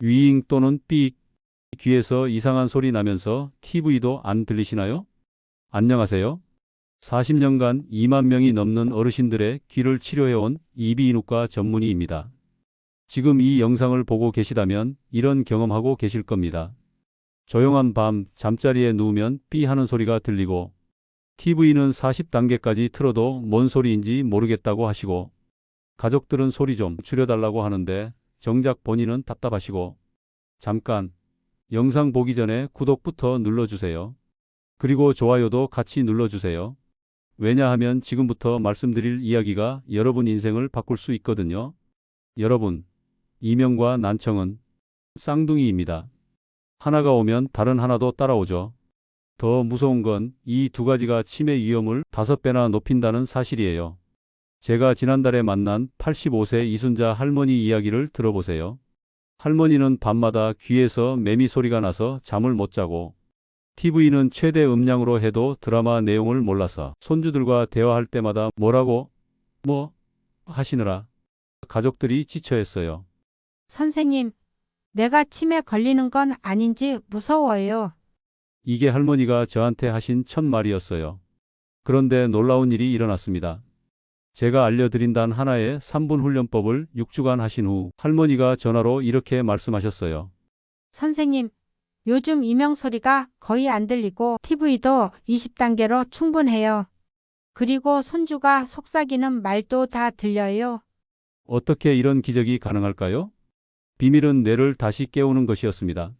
위잉 또는 삑. 귀에서 이상한 소리 나면서 TV도 안 들리시나요? 안녕하세요. 40년간 2만 명이 넘는 어르신들의 귀를 치료해온 이비인후과 전문의입니다. 지금 이 영상을 보고 계시다면 이런 경험하고 계실 겁니다. 조용한 밤 잠자리에 누우면 삐 하는 소리가 들리고 TV는 40단계까지 틀어도 뭔 소리인지 모르겠다고 하시고 가족들은 소리 좀 줄여달라고 하는데 정작 본인은 답답하시고 잠깐 영상 보기 전에 구독부터 눌러주세요. 그리고 좋아요도 같이 눌러주세요. 왜냐하면 지금부터 말씀드릴 이야기가 여러분 인생을 바꿀 수 있거든요. 여러분, 이명과 난청은 쌍둥이입니다. 하나가 오면 다른 하나도 따라오죠. 더 무서운 건 이 두 가지가 치매 위험을 다섯 배나 높인다는 사실이에요. 제가 지난달에 만난 85세 이순자 할머니 이야기를 들어보세요. 할머니는 밤마다 귀에서 매미 소리가 나서 잠을 못 자고 TV는 최대 음량으로 해도 드라마 내용을 몰라서 손주들과 대화할 때마다 뭐라고 뭐 하시느라 가족들이 지쳐했어요. 선생님, 내가 치매 걸리는 건 아닌지 무서워요. 이게 할머니가 저한테 하신 첫 말이었어요. 그런데 놀라운 일이 일어났습니다. 제가 알려드린 단 하나의 3분 훈련법을 6주간 하신 후 할머니가 전화로 이렇게 말씀하셨어요. 선생님, 요즘 이명 소리가 거의 안 들리고 TV도 20단계로 충분해요. 그리고 손주가 속삭이는 말도 다 들려요. 어떻게 이런 기적이 가능할까요? 비밀은 뇌를 다시 깨우는 것이었습니다.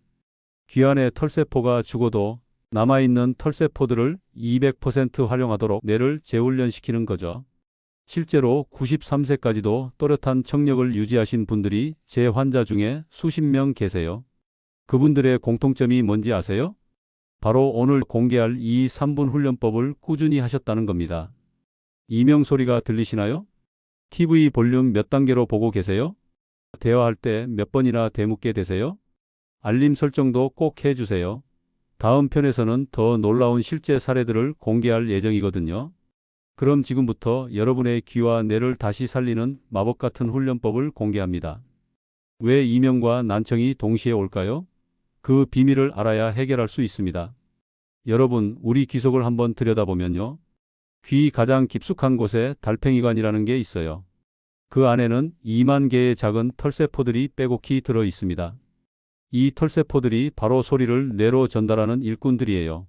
귀 안의 털세포가 죽어도 남아있는 털세포들을 200% 활용하도록 뇌를 재훈련시키는 거죠. 실제로 93세까지도 또렷한 청력을 유지하신 분들이 제 환자 중에 수십 명 계세요. 그분들의 공통점이 뭔지 아세요? 바로 오늘 공개할 이 3분 훈련법을 꾸준히 하셨다는 겁니다. 이명 소리가 들리시나요? TV 볼륨 몇 단계로 보고 계세요? 대화할 때 몇 번이나 대묻게 되세요? 알림 설정도 꼭 해주세요. 다음 편에서는 더 놀라운 실제 사례들을 공개할 예정이거든요. 그럼 지금부터 여러분의 귀와 뇌를 다시 살리는 마법 같은 훈련법을 공개합니다. 왜 이명과 난청이 동시에 올까요? 그 비밀을 알아야 해결할 수 있습니다. 여러분, 우리 귀속을 한번 들여다보면요. 귀 가장 깊숙한 곳에 달팽이관이라는 게 있어요. 그 안에는 2만 개의 작은 털세포들이 빼곡히 들어 있습니다. 이 털세포들이 바로 소리를 뇌로 전달하는 일꾼들이에요.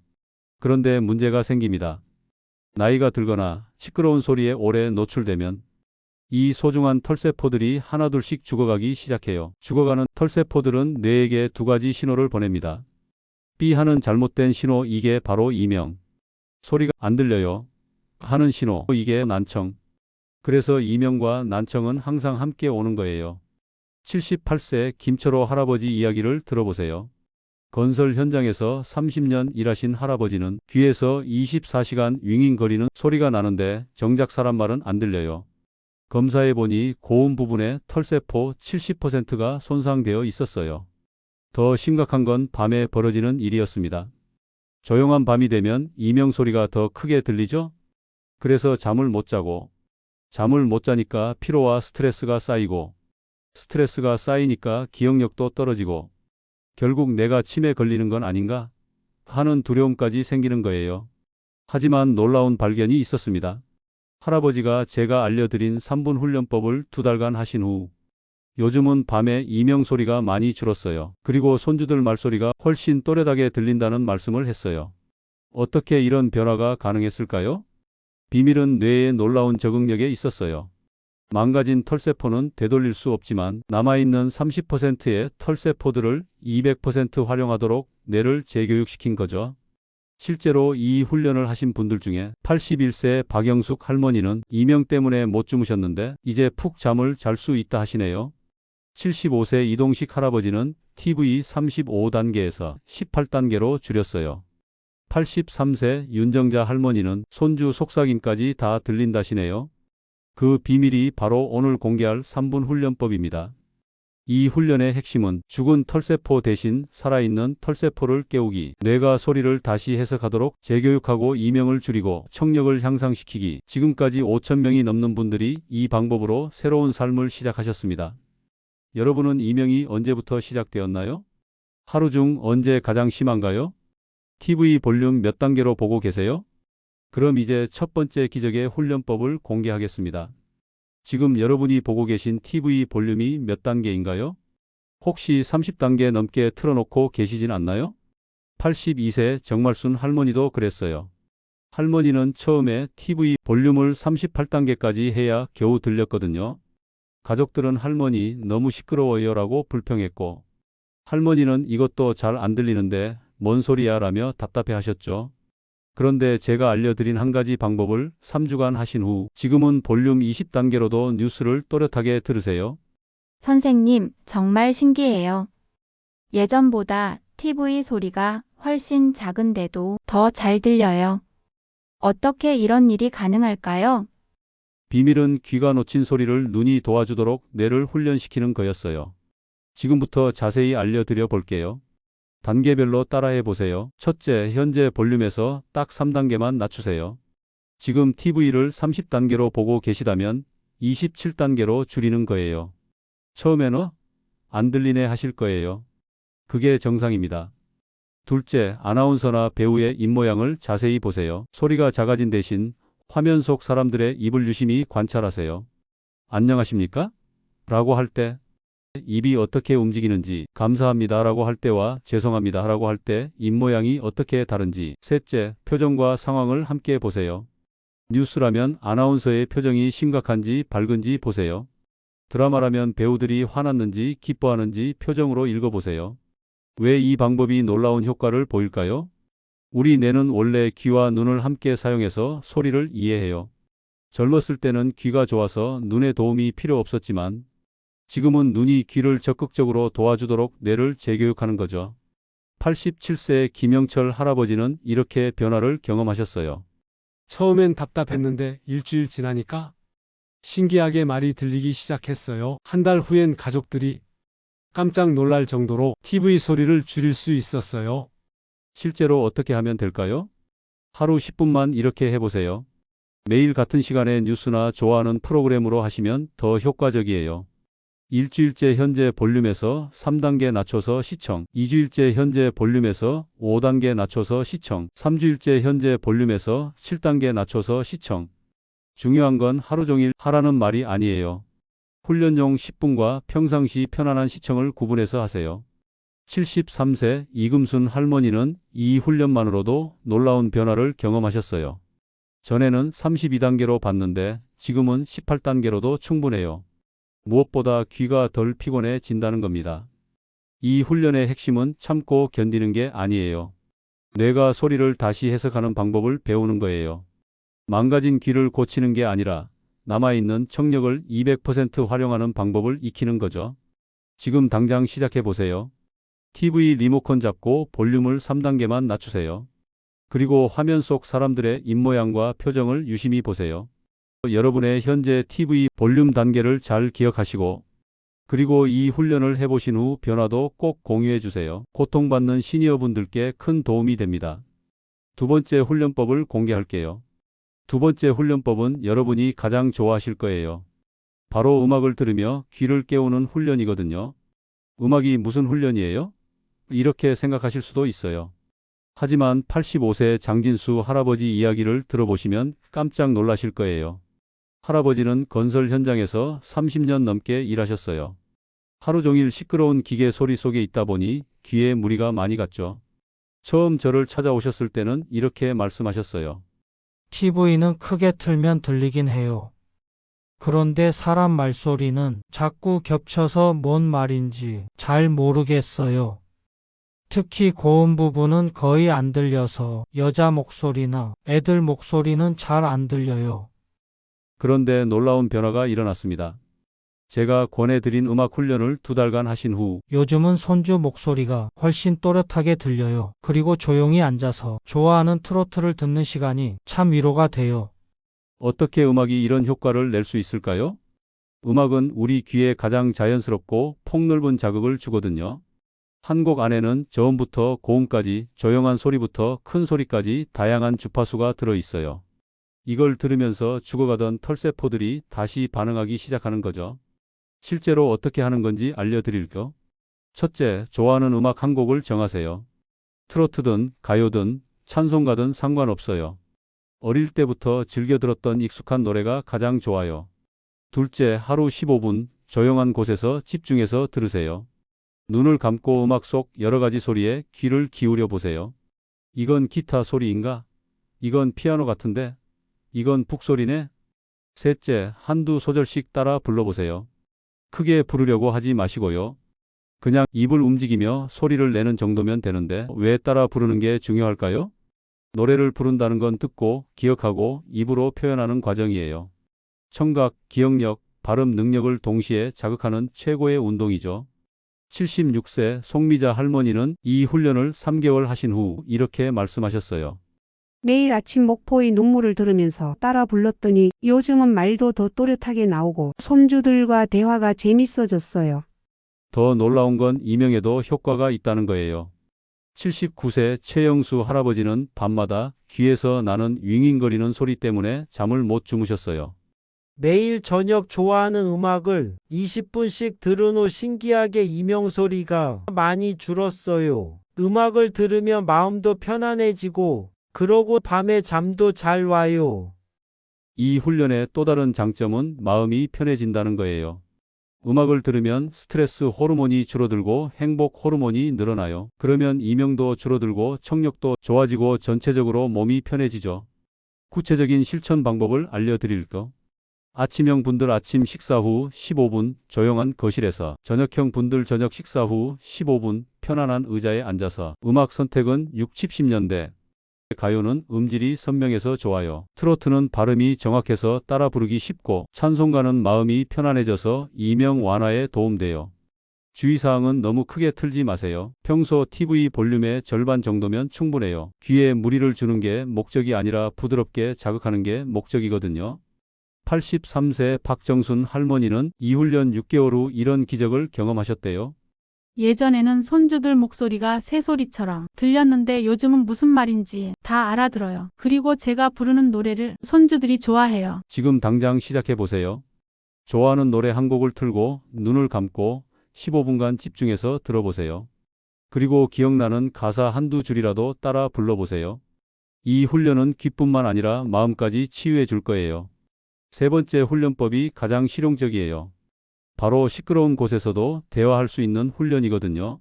그런데 문제가 생깁니다. 나이가 들거나 시끄러운 소리에 오래 노출되면 이 소중한 털세포들이 하나둘씩 죽어가기 시작해요. 죽어가는 털세포들은 뇌에게 두 가지 신호를 보냅니다. B 하는 잘못된 신호 이게 바로 이명. 소리가 안 들려요. 하는 신호 이게 난청. 그래서 이명과 난청은 항상 함께 오는 거예요. 78세 김철호 할아버지 이야기를 들어보세요. 건설 현장에서 30년 일하신 할아버지는 귀에서 24시간 윙윙거리는 소리가 나는데 정작 사람 말은 안 들려요. 검사해 보니 고음 부분의 털세포 70%가 손상되어 있었어요. 더 심각한 건 밤에 벌어지는 일이었습니다. 조용한 밤이 되면 이명 소리가 더 크게 들리죠? 그래서 잠을 못 자고 잠을 못 자니까 피로와 스트레스가 쌓이고 스트레스가 쌓이니까 기억력도 떨어지고 결국 내가 치매 걸리는 건 아닌가 하는 두려움까지 생기는 거예요. 하지만 놀라운 발견이 있었습니다. 할아버지가 제가 알려드린 3분 훈련법을 두 달간 하신 후 요즘은 밤에 이명 소리가 많이 줄었어요. 그리고 손주들 말소리가 훨씬 또렷하게 들린다는 말씀을 했어요. 어떻게 이런 변화가 가능했을까요? 비밀은 뇌의 놀라운 적응력에 있었어요. 망가진 털세포는 되돌릴 수 없지만 남아있는 30%의 털세포들을 200% 활용하도록 뇌를 재교육시킨 거죠. 실제로 이 훈련을 하신 분들 중에 81세 박영숙 할머니는 이명 때문에 못 주무셨는데 이제 푹 잠을 잘 수 있다 하시네요. 75세 이동식 할아버지는 TV 35단계에서 18단계로 줄였어요. 83세 윤정자 할머니는 손주 속삭임까지 다 들린다시네요. 그 비밀이 바로 오늘 공개할 3분 훈련법입니다. 이 훈련의 핵심은 죽은 털세포 대신 살아있는 털세포를 깨우기, 뇌가 소리를 다시 해석하도록 재교육하고 이명을 줄이고 청력을 향상시키기. 지금까지 5천 명이 넘는 분들이 이 방법으로 새로운 삶을 시작하셨습니다. 여러분은 이명이 언제부터 시작되었나요? 하루 중 언제 가장 심한가요? TV 볼륨 몇 단계로 보고 계세요? 그럼 이제 첫 번째 기적의 훈련법을 공개하겠습니다. 지금 여러분이 보고 계신 TV 볼륨이 몇 단계인가요? 혹시 30단계 넘게 틀어놓고 계시진 않나요? 82세 정말순 할머니도 그랬어요. 할머니는 처음에 TV 볼륨을 38단계까지 해야 겨우 들렸거든요. 가족들은 할머니 너무 시끄러워요 라고 불평했고, 할머니는 이것도 잘 안 들리는데 뭔 소리야 라며 답답해 하셨죠. 그런데 제가 알려드린 한 가지 방법을 3주간 하신 후 지금은 볼륨 20단계로도 뉴스를 또렷하게 들으세요. 선생님, 정말 신기해요. 예전보다 TV 소리가 훨씬 작은데도 더 잘 들려요. 어떻게 이런 일이 가능할까요? 비밀은 귀가 놓친 소리를 눈이 도와주도록 뇌를 훈련시키는 거였어요. 지금부터 자세히 알려드려 볼게요. 단계별로 따라해 보세요. 첫째, 현재 볼륨에서 딱 3단계만 낮추세요. 지금 TV를 30단계로 보고 계시다면 27단계로 줄이는 거예요. 처음에는 안 들리네 하실 거예요. 그게 정상입니다. 둘째, 아나운서나 배우의 입모양을 자세히 보세요. 소리가 작아진 대신 화면 속 사람들의 입을 유심히 관찰하세요. 안녕하십니까? 라고 할 때, 입이 어떻게 움직이는지, 감사합니다 라고 할 때와 죄송합니다 라고 할 때 입모양이 어떻게 다른지. 셋째, 표정과 상황을 함께 보세요. 뉴스라면 아나운서의 표정이 심각한지 밝은지 보세요. 드라마라면 배우들이 화났는지 기뻐하는지 표정으로 읽어보세요. 왜 이 방법이 놀라운 효과를 보일까요? 우리 뇌는 원래 귀와 눈을 함께 사용해서 소리를 이해해요. 젊었을 때는 귀가 좋아서 눈에 도움이 필요 없었지만 지금은 눈이 귀를 적극적으로 도와주도록 뇌를 재교육하는 거죠. 87세의 김영철 할아버지는 이렇게 변화를 경험하셨어요. 처음엔 답답했는데 일주일 지나니까 신기하게 말이 들리기 시작했어요. 한 달 후엔 가족들이 깜짝 놀랄 정도로 TV 소리를 줄일 수 있었어요. 실제로 어떻게 하면 될까요? 하루 10분만 이렇게 해보세요. 매일 같은 시간에 뉴스나 좋아하는 프로그램으로 하시면 더 효과적이에요. 일주일째 현재 볼륨에서 3단계 낮춰서 시청, 2주일째 현재 볼륨에서 5단계 낮춰서 시청, 3주일째 현재 볼륨에서 7단계 낮춰서 시청. 중요한 건 하루 종일 하라는 말이 아니에요. 훈련용 10분과 평상시 편안한 시청을 구분해서 하세요. 73세 이금순 할머니는 이 훈련만으로도 놀라운 변화를 경험하셨어요. 전에는 32단계로 봤는데 지금은 18단계로도 충분해요. 무엇보다 귀가 덜 피곤해진다는 겁니다. 이 훈련의 핵심은 참고 견디는 게 아니에요. 뇌가 소리를 다시 해석하는 방법을 배우는 거예요. 망가진 귀를 고치는 게 아니라 남아있는 청력을 200% 활용하는 방법을 익히는 거죠. 지금 당장 시작해 보세요. TV 리모컨 잡고 볼륨을 3단계만 낮추세요. 그리고 화면 속 사람들의 입모양과 표정을 유심히 보세요. 여러분의 현재 TV 볼륨 단계를 잘 기억하시고 그리고 이 훈련을 해보신 후 변화도 꼭 공유해 주세요. 고통받는 시니어분들께 큰 도움이 됩니다. 두 번째 훈련법을 공개할게요. 두 번째 훈련법은 여러분이 가장 좋아하실 거예요. 바로 음악을 들으며 귀를 깨우는 훈련이거든요. 음악이 무슨 훈련이에요? 이렇게 생각하실 수도 있어요. 하지만 85세 장진수 할아버지 이야기를 들어보시면 깜짝 놀라실 거예요. 할아버지는 건설 현장에서 30년 넘게 일하셨어요. 하루 종일 시끄러운 기계 소리 속에 있다 보니 귀에 무리가 많이 갔죠. 처음 저를 찾아오셨을 때는 이렇게 말씀하셨어요. TV는 크게 틀면 들리긴 해요. 그런데 사람 말소리는 자꾸 겹쳐서 뭔 말인지 잘 모르겠어요. 특히 고음 부분은 거의 안 들려서 여자 목소리나 애들 목소리는 잘 안 들려요. 그런데 놀라운 변화가 일어났습니다. 제가 권해드린 음악 훈련을 두 달간 하신 후 요즘은 손주 목소리가 훨씬 또렷하게 들려요. 그리고 조용히 앉아서 좋아하는 트로트를 듣는 시간이 참 위로가 돼요. 어떻게 음악이 이런 효과를 낼 수 있을까요? 음악은 우리 귀에 가장 자연스럽고 폭넓은 자극을 주거든요. 한 곡 안에는 저음부터 고음까지 조용한 소리부터 큰 소리까지 다양한 주파수가 들어 있어요. 이걸 들으면서 죽어가던 털세포들이 다시 반응하기 시작하는 거죠. 실제로 어떻게 하는 건지 알려드릴게요. 첫째, 좋아하는 음악 한 곡을 정하세요. 트로트든 가요든 찬송가든 상관없어요. 어릴 때부터 즐겨 들었던 익숙한 노래가 가장 좋아요. 둘째, 하루 15분 조용한 곳에서 집중해서 들으세요. 눈을 감고 음악 속 여러 가지 소리에 귀를 기울여 보세요. 이건 기타 소리인가? 이건 피아노 같은데? 이건 북소리네? 셋째, 한두 소절씩 따라 불러보세요. 크게 부르려고 하지 마시고요. 그냥 입을 움직이며 소리를 내는 정도면 되는데 왜 따라 부르는 게 중요할까요? 노래를 부른다는 건 듣고 기억하고 입으로 표현하는 과정이에요. 청각, 기억력, 발음 능력을 동시에 자극하는 최고의 운동이죠. 76세 송미자 할머니는 이 훈련을 3개월 하신 후 이렇게 말씀하셨어요. 매일 아침 목포의 눈물을 들으면서 따라 불렀더니 요즘은 말도 더 또렷하게 나오고 손주들과 대화가 재밌어졌어요. 더 놀라운 건 이명에도 효과가 있다는 거예요. 79세 최영수 할아버지는 밤마다 귀에서 나는 윙윙거리는 소리 때문에 잠을 못 주무셨어요. 매일 저녁 좋아하는 음악을 20분씩 들은 후 신기하게 이명 소리가 많이 줄었어요. 음악을 들으면 마음도 편안해지고, 그러고 밤에 잠도 잘 와요. 이 훈련의 또 다른 장점은 마음이 편해진다는 거예요. 음악을 들으면 스트레스 호르몬이 줄어들고 행복 호르몬이 늘어나요. 그러면 이명도 줄어들고 청력도 좋아지고 전체적으로 몸이 편해지죠. 구체적인 실천 방법을 알려드릴까? 아침형 분들 아침 식사 후 15분 조용한 거실에서, 저녁형 분들 저녁 식사 후 15분 편안한 의자에 앉아서, 음악 선택은 60, 70년대, 가요는 음질이 선명해서 좋아요. 트로트는 발음이 정확해서 따라 부르기 쉽고 찬송가는 마음이 편안해져서 이명 완화에 도움돼요. 주의사항은 너무 크게 틀지 마세요. 평소 TV 볼륨의 절반 정도면 충분해요. 귀에 무리를 주는 게 목적이 아니라 부드럽게 자극하는 게 목적이거든요. 83세 박정순 할머니는 이 훈련 6개월 후 이런 기적을 경험하셨대요. 예전에는 손주들 목소리가 새소리처럼 들렸는데 요즘은 무슨 말인지 다 알아들어요. 그리고 제가 부르는 노래를 손주들이 좋아해요. 지금 당장 시작해 보세요. 좋아하는 노래 한 곡을 틀고 눈을 감고 15분간 집중해서 들어보세요. 그리고 기억나는 가사 한두 줄이라도 따라 불러보세요. 이 훈련은 귀뿐만 아니라 마음까지 치유해 줄 거예요. 세 번째 훈련법이 가장 실용적이에요. 바로 시끄러운 곳에서도 대화할 수 있는 훈련이거든요.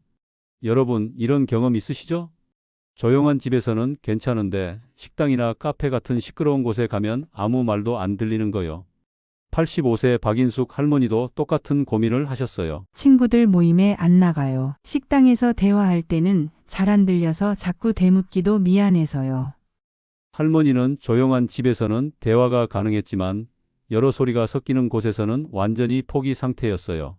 여러분, 이런 경험 있으시죠? 조용한 집에서는 괜찮은데 식당이나 카페 같은 시끄러운 곳에 가면 아무 말도 안 들리는 거요. 85세 박인숙 할머니도 똑같은 고민을 하셨어요. 친구들 모임에 안 나가요. 식당에서 대화할 때는 잘 안 들려서 자꾸 대묻기도 미안해서요. 할머니는 조용한 집에서는 대화가 가능했지만 여러 소리가 섞이는 곳에서는 완전히 포기 상태였어요.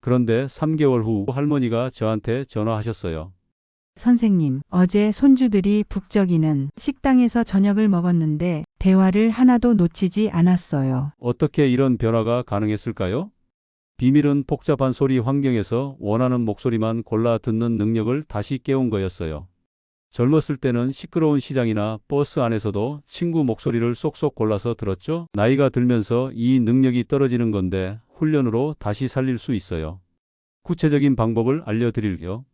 그런데 3개월 후 할머니가 저한테 전화하셨어요. 선생님, 어제 손주들이 북적이는 식당에서 저녁을 먹었는데 대화를 하나도 놓치지 않았어요. 어떻게 이런 변화가 가능했을까요? 비밀은 복잡한 소리 환경에서 원하는 목소리만 골라 듣는 능력을 다시 깨운 거였어요. 젊었을 때는 시끄러운 시장이나 버스 안에서도 친구 목소리를 쏙쏙 골라서 들었죠? 나이가 들면서 이 능력이 떨어지는 건데 훈련으로 다시 살릴 수 있어요. 구체적인 방법을 알려드릴게요.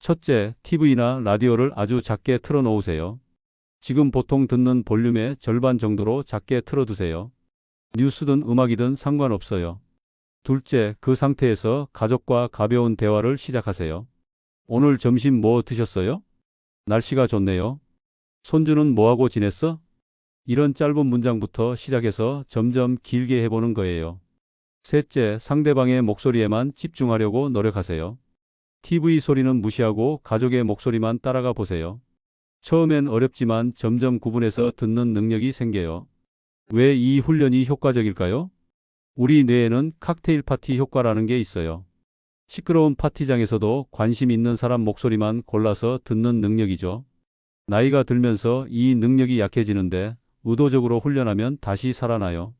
첫째, TV나 라디오를 아주 작게 틀어 놓으세요. 지금 보통 듣는 볼륨의 절반 정도로 작게 틀어두세요. 뉴스든 음악이든 상관없어요. 둘째, 그 상태에서 가족과 가벼운 대화를 시작하세요. 오늘 점심 뭐 드셨어요? 날씨가 좋네요. 손주는 뭐하고 지냈어? 이런 짧은 문장부터 시작해서 점점 길게 해보는 거예요. 셋째, 상대방의 목소리에만 집중하려고 노력하세요. TV 소리는 무시하고 가족의 목소리만 따라가 보세요. 처음엔 어렵지만 점점 구분해서 듣는 능력이 생겨요. 왜 이 훈련이 효과적일까요? 우리 뇌에는 칵테일 파티 효과라는 게 있어요. 시끄러운 파티장에서도 관심 있는 사람 목소리만 골라서 듣는 능력이죠. 나이가 들면서 이 능력이 약해지는데 의도적으로 훈련하면 다시 살아나요.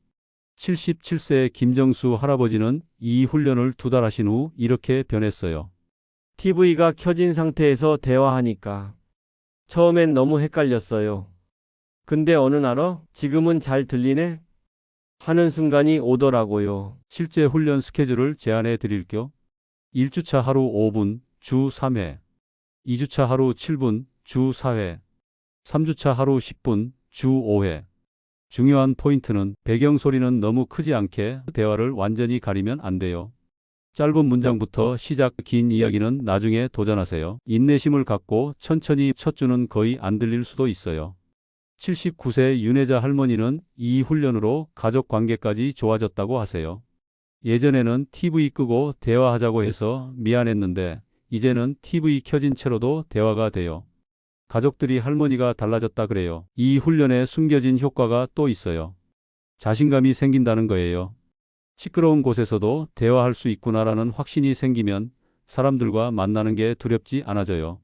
77세의 김정수 할아버지는 이 훈련을 두 달 하신 후 이렇게 변했어요. TV가 켜진 상태에서 대화하니까 처음엔 너무 헷갈렸어요. 근데 어느 날 어? 지금은 잘 들리네? 하는 순간이 오더라고요. 실제 훈련 스케줄을 제안해 드릴게요. 1주차 하루 5분, 주 3회. 2주차 하루 7분, 주 4회. 3주차 하루 10분, 주 5회. 중요한 포인트는 배경 소리는 너무 크지 않게 대화를 완전히 가리면 안 돼요. 짧은 문장부터 시작 긴 이야기는 나중에 도전하세요. 인내심을 갖고 천천히 첫 주는 거의 안 들릴 수도 있어요. 79세 윤혜자 할머니는 이 훈련으로 가족 관계까지 좋아졌다고 하세요. 예전에는 TV 끄고 대화하자고 해서 미안했는데 이제는 TV 켜진 채로도 대화가 돼요. 가족들이 할머니가 달라졌다 그래요. 이 훈련에 숨겨진 효과가 또 있어요. 자신감이 생긴다는 거예요. 시끄러운 곳에서도 대화할 수 있구나라는 확신이 생기면 사람들과 만나는 게 두렵지 않아져요.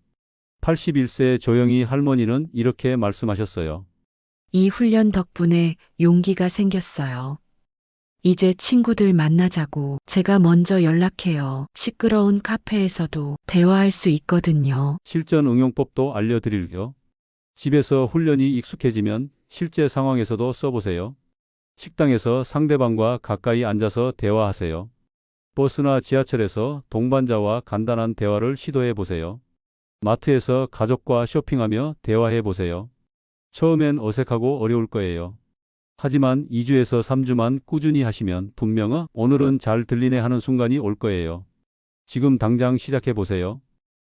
81세 조영희 할머니는 이렇게 말씀하셨어요. 이 훈련 덕분에 용기가 생겼어요. 이제 친구들 만나자고 제가 먼저 연락해요. 시끄러운 카페에서도 대화할 수 있거든요. 실전 응용법도 알려드릴게요. 집에서 훈련이 익숙해지면 실제 상황에서도 써보세요. 식당에서 상대방과 가까이 앉아서 대화하세요. 버스나 지하철에서 동반자와 간단한 대화를 시도해 보세요. 마트에서 가족과 쇼핑하며 대화해 보세요. 처음엔 어색하고 어려울 거예요. 하지만 2주에서 3주만 꾸준히 하시면 분명히 오늘은 잘 들리네 하는 순간이 올 거예요. 지금 당장 시작해 보세요.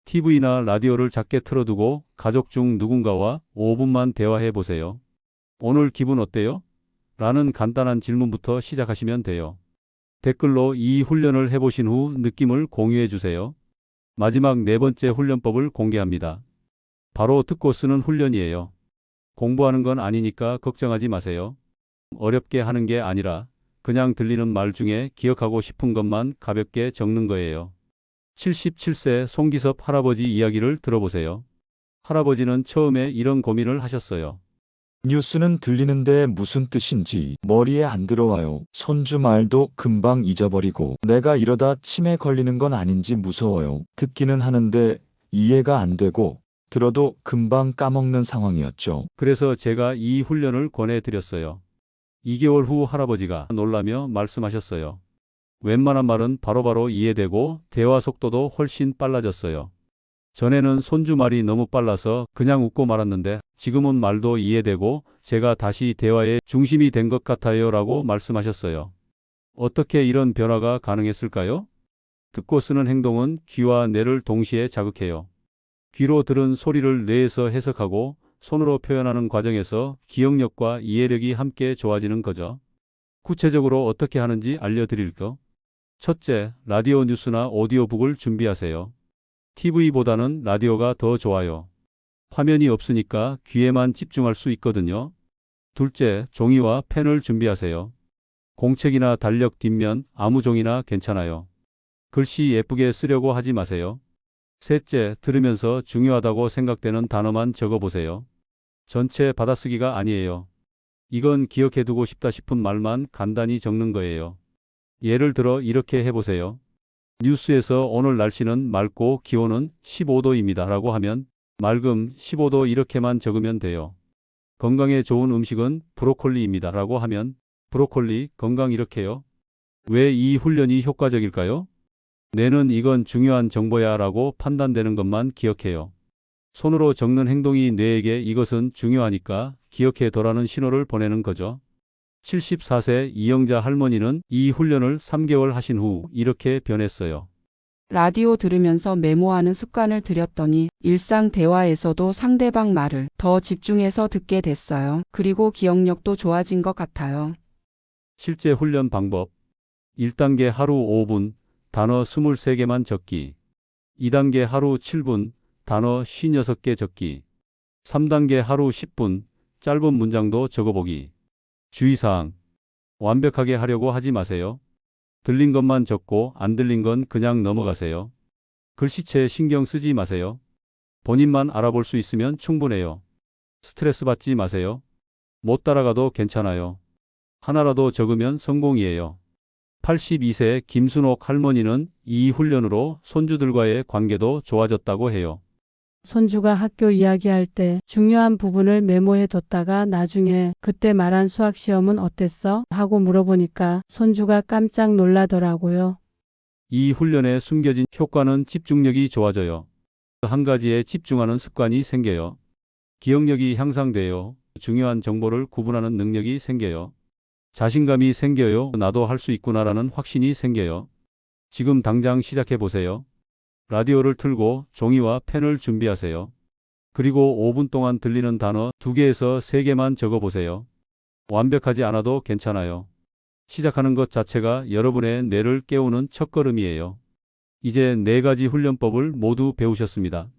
TV나 라디오를 작게 틀어두고 가족 중 누군가와 5분만 대화해 보세요. 오늘 기분 어때요? 라는 간단한 질문부터 시작하시면 돼요. 댓글로 이 훈련을 해보신 후 느낌을 공유해 주세요. 마지막 네 번째 훈련법을 공개합니다. 바로 듣고 쓰는 훈련이에요. 공부하는 건 아니니까 걱정하지 마세요. 어렵게 하는 게 아니라 그냥 들리는 말 중에 기억하고 싶은 것만 가볍게 적는 거예요. 77세 송기섭 할아버지 이야기를 들어보세요. 할아버지는 처음에 이런 고민을 하셨어요. 뉴스는 들리는데 무슨 뜻인지 머리에 안 들어와요. 손주 말도 금방 잊어버리고 내가 이러다 치매 걸리는 건 아닌지 무서워요. 듣기는 하는데 이해가 안 되고 들어도 금방 까먹는 상황이었죠. 그래서 제가 이 훈련을 권해드렸어요. 2개월 후 할아버지가 놀라며 말씀하셨어요. 웬만한 말은 바로 바로 이해되고 대화 속도도 훨씬 빨라졌어요. 전에는 손주 말이 너무 빨라서 그냥 웃고 말았는데 지금은 말도 이해되고 제가 다시 대화의 중심이 된 것 같아요 라고 말씀하셨어요. 어떻게 이런 변화가 가능했을까요? 듣고 쓰는 행동은 귀와 뇌를 동시에 자극해요. 귀로 들은 소리를 뇌에서 해석하고 손으로 표현하는 과정에서 기억력과 이해력이 함께 좋아지는 거죠. 구체적으로 어떻게 하는지 알려드릴게요. 첫째, 라디오 뉴스나 오디오북을 준비하세요. TV보다는 라디오가 더 좋아요. 화면이 없으니까 귀에만 집중할 수 있거든요. 둘째, 종이와 펜을 준비하세요. 공책이나 달력 뒷면 아무 종이나 괜찮아요. 글씨 예쁘게 쓰려고 하지 마세요. 셋째, 들으면서 중요하다고 생각되는 단어만 적어보세요. 전체 받아쓰기가 아니에요. 이건 기억해두고 싶다 싶은 말만 간단히 적는 거예요. 예를 들어 이렇게 해보세요. 뉴스에서 오늘 날씨는 맑고 기온은 15도입니다. 라고 하면 맑음 15도 이렇게만 적으면 돼요. 건강에 좋은 음식은 브로콜리입니다. 라고 하면 브로콜리 건강 이렇게요. 왜 이 훈련이 효과적일까요? 뇌는 이건 중요한 정보야 라고 판단되는 것만 기억해요. 손으로 적는 행동이 뇌에게 이것은 중요하니까 기억해 둬라는 신호를 보내는 거죠. 74세 이영자 할머니는 이 훈련을 3개월 하신 후 이렇게 변했어요. 라디오 들으면서 메모하는 습관을 들였더니 일상 대화에서도 상대방 말을 더 집중해서 듣게 됐어요. 그리고 기억력도 좋아진 것 같아요. 실제 훈련 방법 1단계 하루 5분 단어 23개만 적기 2단계 하루 7분 단어 56개 적기 3단계 하루 10분 짧은 문장도 적어보기 주의사항 완벽하게 하려고 하지 마세요. 들린 것만 적고 안 들린 건 그냥 넘어가세요. 글씨체에 신경 쓰지 마세요. 본인만 알아볼 수 있으면 충분해요. 스트레스 받지 마세요. 못 따라가도 괜찮아요. 하나라도 적으면 성공이에요. 82세 김순옥 할머니는 이 훈련으로 손주들과의 관계도 좋아졌다고 해요. 손주가 학교 이야기할 때 중요한 부분을 메모해 뒀다가 나중에 그때 말한 수학 시험은 어땠어? 하고 물어보니까 손주가 깜짝 놀라더라고요. 이 훈련에 숨겨진 효과는 집중력이 좋아져요. 한 가지에 집중하는 습관이 생겨요. 기억력이 향상돼요. 중요한 정보를 구분하는 능력이 생겨요. 자신감이 생겨요. 나도 할 수 있구나라는 확신이 생겨요. 지금 당장 시작해 보세요. 라디오를 틀고 종이와 펜을 준비하세요. 그리고 5분 동안 들리는 단어 2개에서 3개만 적어 보세요. 완벽하지 않아도 괜찮아요. 시작하는 것 자체가 여러분의 뇌를 깨우는 첫걸음이에요. 이제 네 가지 훈련법을 모두 배우셨습니다.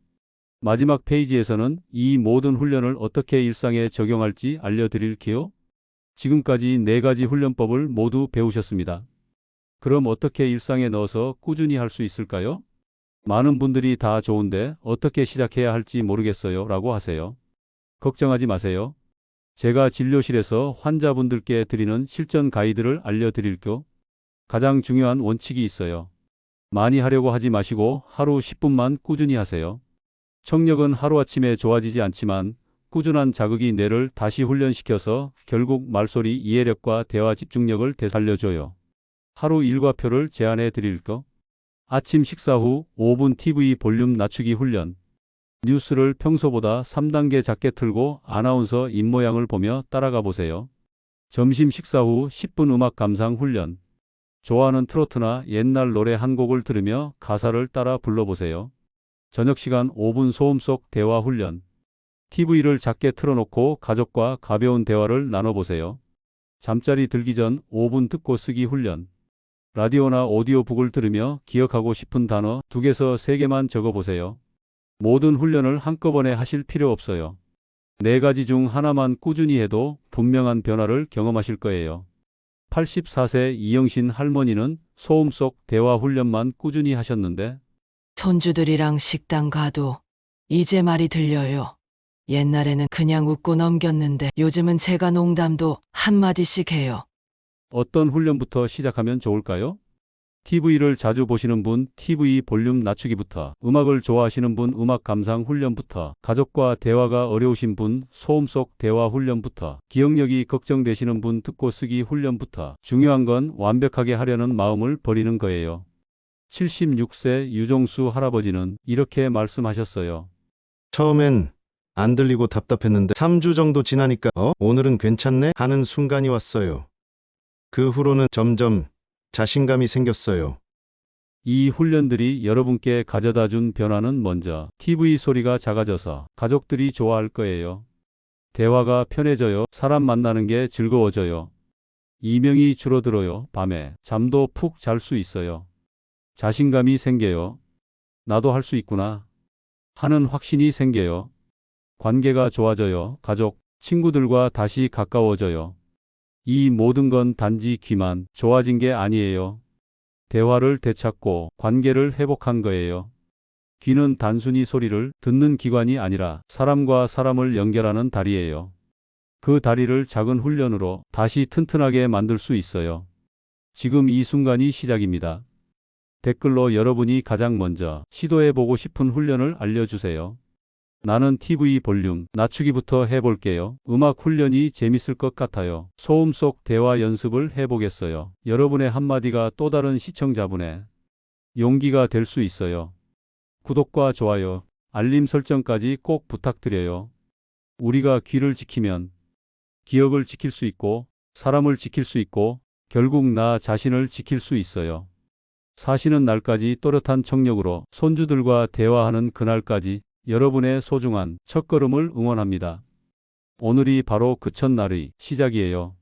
마지막 페이지에서는 이 모든 훈련을 어떻게 일상에 적용할지 알려드릴게요. 지금까지 네 가지 훈련법을 모두 배우셨습니다. 그럼 어떻게 일상에 넣어서 꾸준히 할 수 있을까요? 많은 분들이 다 좋은데 어떻게 시작해야 할지 모르겠어요 라고 하세요. 걱정하지 마세요. 제가 진료실에서 환자분들께 드리는 실전 가이드를 알려드릴게요. 가장 중요한 원칙이 있어요. 많이 하려고 하지 마시고 하루 10분만 꾸준히 하세요. 청력은 하루아침에 좋아지지 않지만 꾸준한 자극이 뇌를 다시 훈련시켜서 결국 말소리 이해력과 대화 집중력을 되살려줘요. 하루 일과표를 제안해 드릴까? 아침 식사 후 5분 TV 볼륨 낮추기 훈련. 뉴스를 평소보다 3단계 작게 틀고 아나운서 입모양을 보며 따라가 보세요. 점심 식사 후 10분 음악 감상 훈련. 좋아하는 트로트나 옛날 노래 한 곡을 들으며 가사를 따라 불러보세요. 저녁 시간 5분 소음 속 대화 훈련. TV를 작게 틀어놓고 가족과 가벼운 대화를 나눠보세요. 잠자리 들기 전 5분 듣고 쓰기 훈련. 라디오나 오디오북을 들으며 기억하고 싶은 단어 2개에서 3개만 적어보세요. 모든 훈련을 한꺼번에 하실 필요 없어요. 네 가지 중 하나만 꾸준히 해도 분명한 변화를 경험하실 거예요. 84세 이영신 할머니는 소음 속 대화 훈련만 꾸준히 하셨는데 손주들이랑 식당 가도 이제 말이 들려요. 옛날에는 그냥 웃고 넘겼는데 요즘은 제가 농담도 한마디씩 해요. 어떤 훈련부터 시작하면 좋을까요? TV를 자주 보시는 분 TV 볼륨 낮추기부터, 음악을 좋아하시는 분 음악 감상 훈련부터, 가족과 대화가 어려우신 분 소음 속 대화 훈련부터, 기억력이 걱정되시는 분 듣고 쓰기 훈련부터, 중요한 건 완벽하게 하려는 마음을 버리는 거예요. 76세 유종수 할아버지는 이렇게 말씀하셨어요. 처음엔 안 들리고 답답했는데 3주 정도 지나니까 어? 오늘은 괜찮네? 하는 순간이 왔어요. 그 후로는 점점 자신감이 생겼어요. 이 훈련들이 여러분께 가져다 준 변화는 먼저 TV 소리가 작아져서 가족들이 좋아할 거예요. 대화가 편해져요. 사람 만나는 게 즐거워져요. 이명이 줄어들어요. 밤에 잠도 푹 잘 수 있어요. 자신감이 생겨요. 나도 할 수 있구나. 하는 확신이 생겨요. 관계가 좋아져요. 가족, 친구들과 다시 가까워져요. 이 모든 건 단지 귀만 좋아진 게 아니에요. 대화를 되찾고 관계를 회복한 거예요. 귀는 단순히 소리를 듣는 기관이 아니라 사람과 사람을 연결하는 다리예요. 그 다리를 작은 훈련으로 다시 튼튼하게 만들 수 있어요. 지금 이 순간이 시작입니다. 댓글로 여러분이 가장 먼저 시도해보고 싶은 훈련을 알려주세요. 나는 TV 볼륨 낮추기부터 해볼게요. 음악 훈련이 재밌을 것 같아요. 소음 속 대화 연습을 해보겠어요. 여러분의 한마디가 또 다른 시청자분의 용기가 될 수 있어요. 구독과 좋아요, 알림 설정까지 꼭 부탁드려요. 우리가 귀를 지키면 기억을 지킬 수 있고 사람을 지킬 수 있고 결국 나 자신을 지킬 수 있어요. 사시는 날까지 또렷한 청력으로 손주들과 대화하는 그날까지 여러분의 소중한 첫걸음을 응원합니다. 오늘이 바로 그 첫날의 시작이에요.